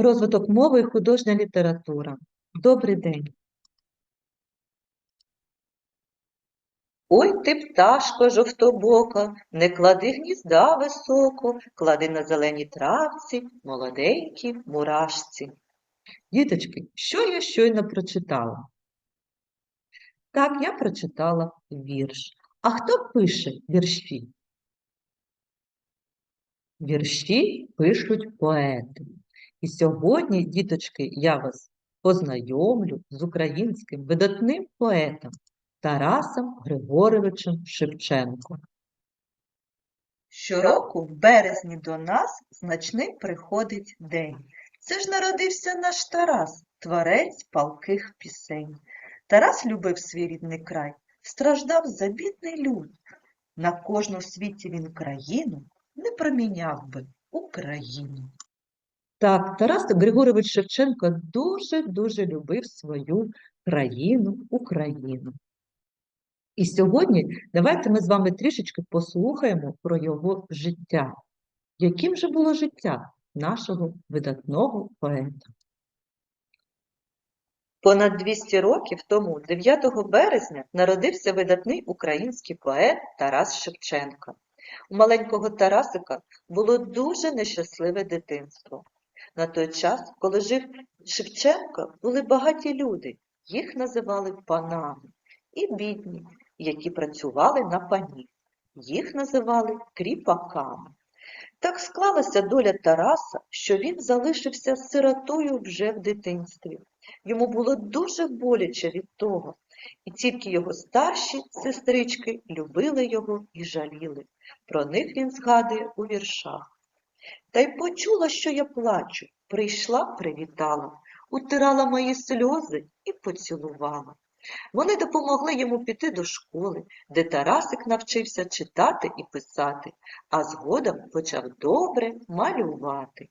Розвиток мови і художня література. Добрий день. Ой ти, пташко жовтобока, не клади гнізда високо, клади на зеленій травці, молоденькій мурашці. Діточки, що я щойно прочитала? Так, я прочитала вірш. А хто пише вірші? Вірші пишуть поети. І сьогодні, діточки, я вас познайомлю з українським видатним поетом Тарасом Григоровичем Шевченком. Щороку в березні до нас значний приходить день. Це ж народився наш Тарас, творець палких пісень. Тарас любив свій рідний край, страждав за бідний люд. На кожну світі він країну не проміняв би Україну. Так, Тарас Григорович Шевченко дуже-дуже любив свою країну, Україну. І сьогодні давайте ми з вами трішечки послухаємо про його життя. Яким же було життя нашого видатного поета? Понад 200 років тому, 9 березня, народився видатний український поет Тарас Шевченко. У маленького Тарасика було дуже нещасливе дитинство. На той час, коли жив Шевченко, були багаті люди, їх називали панами, і бідні, які працювали на пані. Їх називали кріпаками. Так склалася доля Тараса, що він залишився сиротою вже в дитинстві. Йому було дуже боляче від того, і тільки його старші сестрички любили його і жаліли. Про них він згадує у віршах. Та й почула, що я плачу, прийшла, привітала, утирала мої сльози і поцілувала. Вони допомогли йому піти до школи, де Тарасик навчився читати і писати, а згодом почав добре малювати.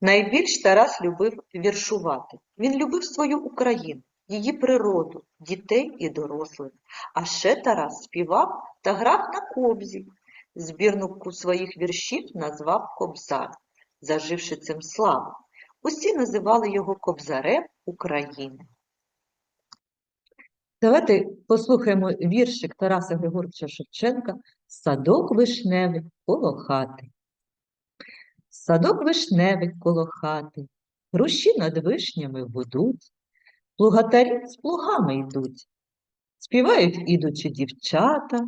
Найбільш Тарас любив віршувати. Він любив свою Україну, її природу, дітей і дорослих. А ще Тарас співав та грав на кобзі. Збірнику своїх віршів назвав Кобзар, заживши цим славу. Усі називали його Кобзарем України. Давайте послухаємо віршик Тараса Григоровича Шевченка Садок вишневий коло хати. Садок вишневий коло хати, груші над вишнями гудуть, плугатарі з плугами йдуть, співають ідучі дівчата,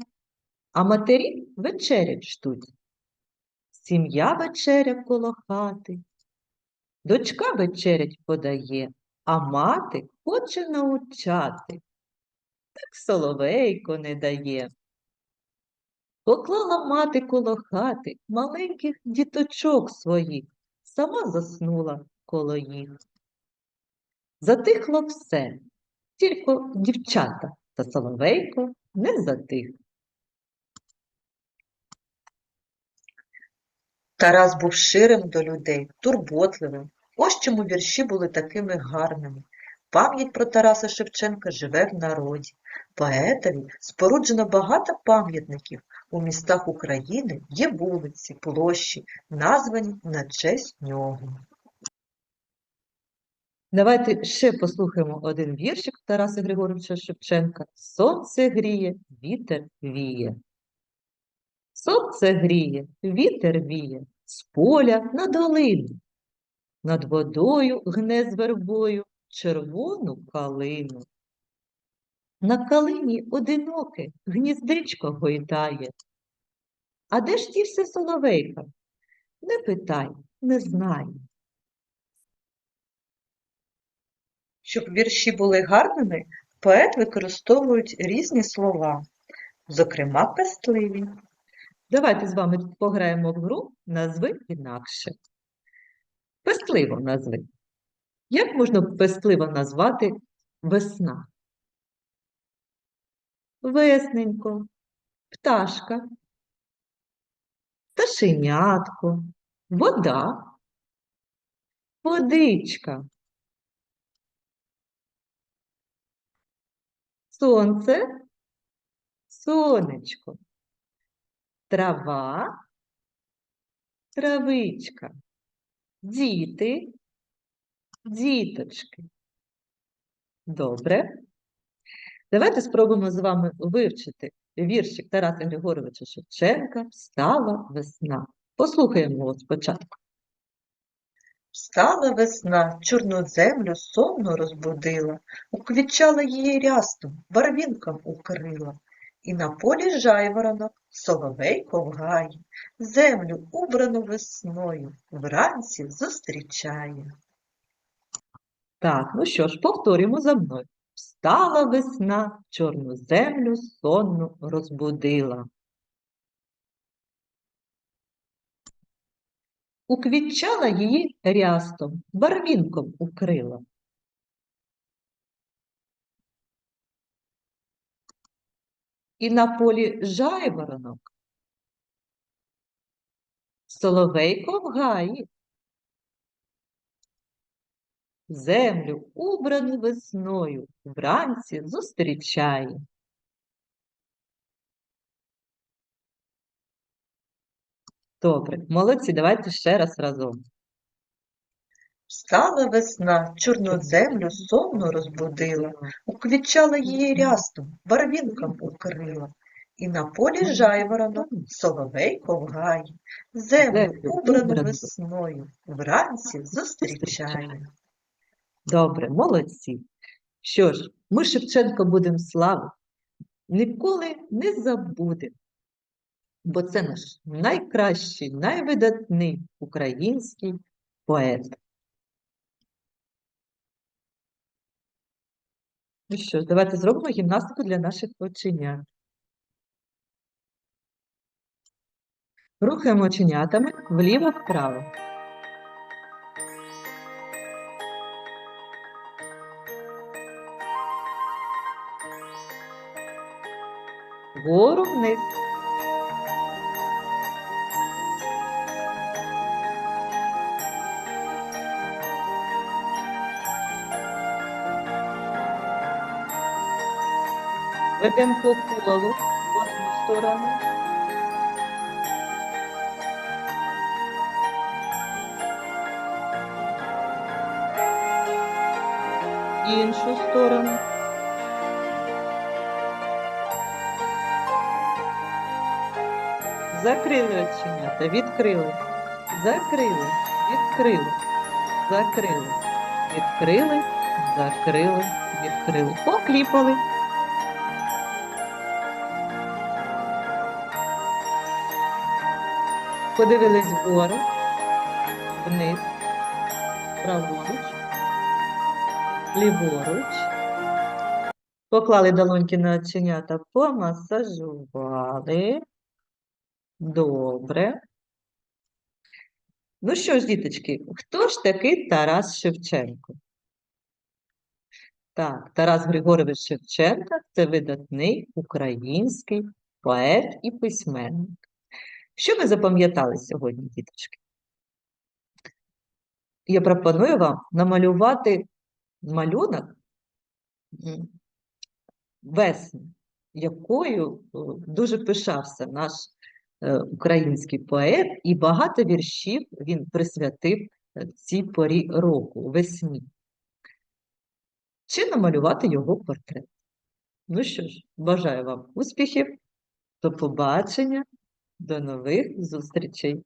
а матері вечерять ждуть. Сім'я вечеря коло хати, дочка вечерять подає, а мати хоче научати, так соловейко не дає. Поклала мати коло хати маленьких діточок своїх, сама заснула коло їх. Затихло все, тільки дівчата та соловейко не затих. Тарас був ширим до людей, турботливим. Ось чому вірші були такими гарними. Пам'ять про Тараса Шевченка живе в народі. Поетові споруджено багато пам'ятників. У містах України є вулиці, площі, названі на честь нього. Давайте ще послухаємо один віршик Тараса Григоровича Шевченка. Сонце гріє, вітер віє. Сонце гріє, вітер віє, з поля на долину. Над водою гне з вербою червону калину. На калині одиноке гніздечко гойдає. А де ж дівся соловейка? Не питай, не знаю. Щоб вірші були гарними, поет використовують різні слова, зокрема пестливі. Давайте з вами пограємо в гру назви інакше. Пестливо назви. Як можна пестливо назвати весна? Весненько, пташка, пташенятко, вода, водичка, сонце, сонечко, трава, травичка. Діти, діточки. Добре. Давайте спробуємо з вами вивчити віршик Тараса Григоровича Шевченка «Встала весна». Послухаємо його спочатку. Встала весна, чорну землю сонно розбудила, уквітчала її рястом, барвінком укрила. І на полі жайворонок, соловейко в гаї, землю, убрану весною, вранці зустрічає. Так, ну що ж, повторюємо за мною. Встала весна, чорну землю сонну розбудила. Уквітчала її рястом, барвінком укрила. І на полі жайворонок, соловейко в гаї, землю, убрану весною, вранці зустрічає. Добре, молодці, давайте ще раз разом. Встала весна, чорну землю сонно розбудила, уквітчала її рястом, барвінком укрила. І на полі жайворонок, соловейко в гаї, землю, убрану весною, вранці зустрічає. Добре, молодці. Що ж, ми Шевченка будемо славити, ніколи не забудемо, бо це наш найкращий, найвидатний український поет. Ну що ж, давайте зробимо гімнастику для наших оченят. Рухаємо оченятами вліво-вправо. Вгору вниз. Ведемо по колу в одну сторону. Іншу сторону. Закрили оченята, відкрили, закрили, відкрили, закрили, відкрили, закрили, відкрили. Покліпали. Подивились вгору, вниз, праворуч, ліворуч. Поклали долоньки на оченята, помасажували. Добре. Ну що ж, діточки, хто ж такий Тарас Шевченко? Так, Тарас Григорович Шевченко – це видатний український поет і письменник. Що ви запам'ятали сьогодні, діточки? Я пропоную вам намалювати малюнок весни, якою е, дуже пишався наш е, український поет, і багато віршів він присвятив е, цій порі року, весні. Чи намалювати його портрет? Ну що ж, бажаю вам успіхів, до побачення, до нових зустрічей!